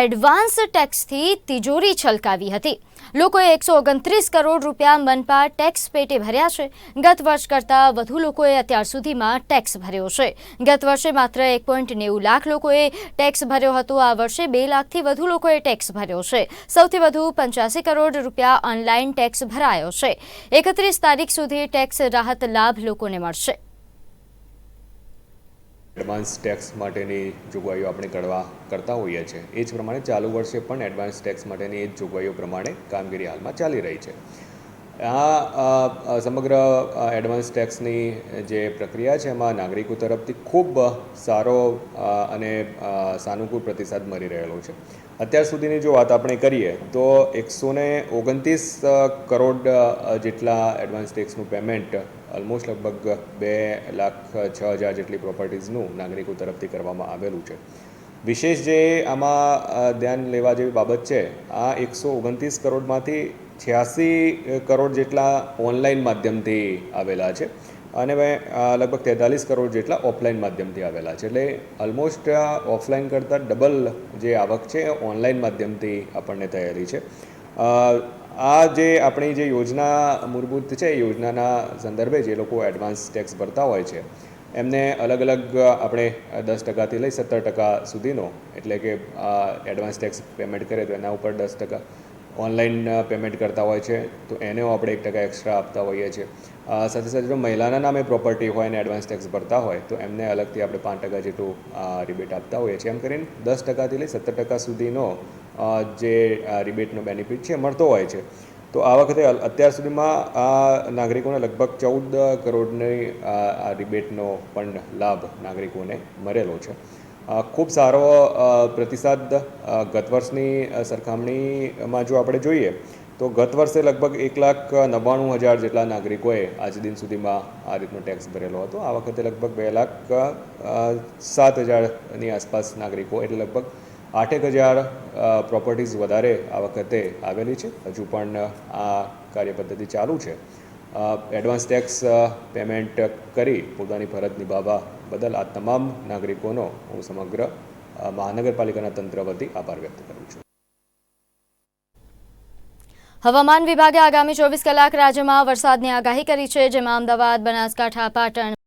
Advance ટેક્સથી તિજોરી છલકાવી હતી. લોકોએ એકસો ઓગણત્રીસ કરોડ રૂપિયા મનપા ટેક્સ પેટે ભર્યા છે. ગત વર્ષ કરતાં વધુ લોકોએ અત્યાર સુધીમાં ટેક્સ ભર્યો છે. ગત વર્ષે માત્ર એક પોઈન્ટ નેવું લાખ લોકોએ ટેક્સ ભર્યો હતો. આ વર્ષે બે લાખથી વધુ લોકોએ ટેક્સ ભર્યો છે. સૌથી વધુ પંચ્યાસી કરોડ રૂપિયા ઓનલાઈન ટેક્સ ભરાયો છે. એકત્રીસ તારીખ સુધી ટેક્સ રાહત લાભ લોકોને મળશે. એડવાન્સ ટેક્સ માટેની જોગવાઈઓ આપણે કરવા, કરતા હોઈએ છીએ. એ જ પ્રમાણે ચાલુ વર્ષે પણ એડવાન્સ ટેક્સ માટેની એ જ જોગવાઈઓ પ્રમાણે કામગીરી હાલમાં ચાલી રહી છે. આ સમગ્ર એડવાન્સ ટેક્સની જે પ્રક્રિયા છે, એમાં નાગરિકો તરફથી ખૂબ સારો અને સાનુકૂળ પ્રતિસાદ મળી રહેલો છે. અત્યાર સુધીની જો વાત આપણે કરીએ, તો એકસો ઓગણત્રીસ કરોડ જેટલા એડવાન્સ ટેક્સનું પેમેન્ટ ઓલમોસ્ટ લગભગ બે લાખ છ હજાર જેટલી પ્રોપર્ટીઝનું નાગરિકો તરફથી કરવામાં આવેલું છે. વિશેષ જે આમાં ધ્યાન લેવા જેવી બાબત છે, આ એકસો ઓગણત્રીસ કરોડમાંથી છ્યાસી કરોડ જેટલા ઓનલાઈન માધ્યમથી આવેલા છે અને મેં લગભગ તેતાલીસ કરોડ જેટલા ઓફલાઈન માધ્યમથી આવેલા છે. એટલે ઓલમોસ્ટ ઓફલાઈન કરતાં ડબલ જે આવક છે, એ ઓનલાઈન માધ્યમથી આપણને થયેલી છે. આ જે આપણી જે યોજના મૂળભૂત છે યોજનાના સંદર્ભે જે લોકો એડવાન્સ ટેક્સ ભરતા હોય છે, એમને અલગ અલગ આપણે દસ ટકાથી લઈ સત્તર ટકા સુધીનો, એટલે કે એડવાન્સ ટેક્સ પેમેન્ટ કરે તો એના ઉપર દસ ટકા ઓનલાઈન પેમેન્ટ કરતા હોય છે, તો એને આપણે એક ટકા એક્સ્ટ્રા આપતા હોઈએ છીએ. સાથે સાથે જો મહિલાના નામે પ્રોપર્ટી હોય અને એડવાન્સ ટેક્સ ભરતા હોય, તો એમને અલગથી આપણે પાંચ ટકા જેટલું રિબેટ આપતા હોઈએ છીએ. એમ કરીને દસ ટકાથી લઈ સત્તર ટકા સુધીનો જે રિબેટનો બેનિફિટ છે મળતો હોય છે. તો આ વખતે અત્યાર સુધીમાં આ નાગરિકોને લગભગ ચૌદ કરોડની આ રિબેટનો પણ લાભ નાગરિકોને મળેલો છે. ખૂબ સારો પ્રતિસાદ ગત વર્ષની સરખામણીમાં જો આપણે જોઈએ, તો ગત વર્ષે લગભગ એક લાખ નવ્વાણું હજાર જેટલા નાગરિકોએ આજ દિન સુધીમાં આ રીતનો ટેક્સ ભરેલો હતો. આ વખતે લગભગ બે લાખ સાત હજારની આસપાસ નાગરિકો, એટલે લગભગ આઠેક હજાર પ્રોપર્ટીઝ વધારે આ વખતે આવેલી છે. હજુ પણ આ કાર્યપદ્ધતિ ચાલુ છે. એડવાન્સ ટેક્સ પેમેન્ટ કરી પોતાની ફરજ નિભાવવા બદલ આ તમામ નાગરિકોનો હું સમગ્ર મહાનગરપાલિકાના તંત્ર વતી આભાર વ્યક્ત કરું છું. હવામાન વિભાગે આગામી ચોવીસ કલાક રાજ્યમાં વરસાદની આગાહી કરી છે, જેમાં અમદાવાદ, બનાસકાંઠા, પાટણ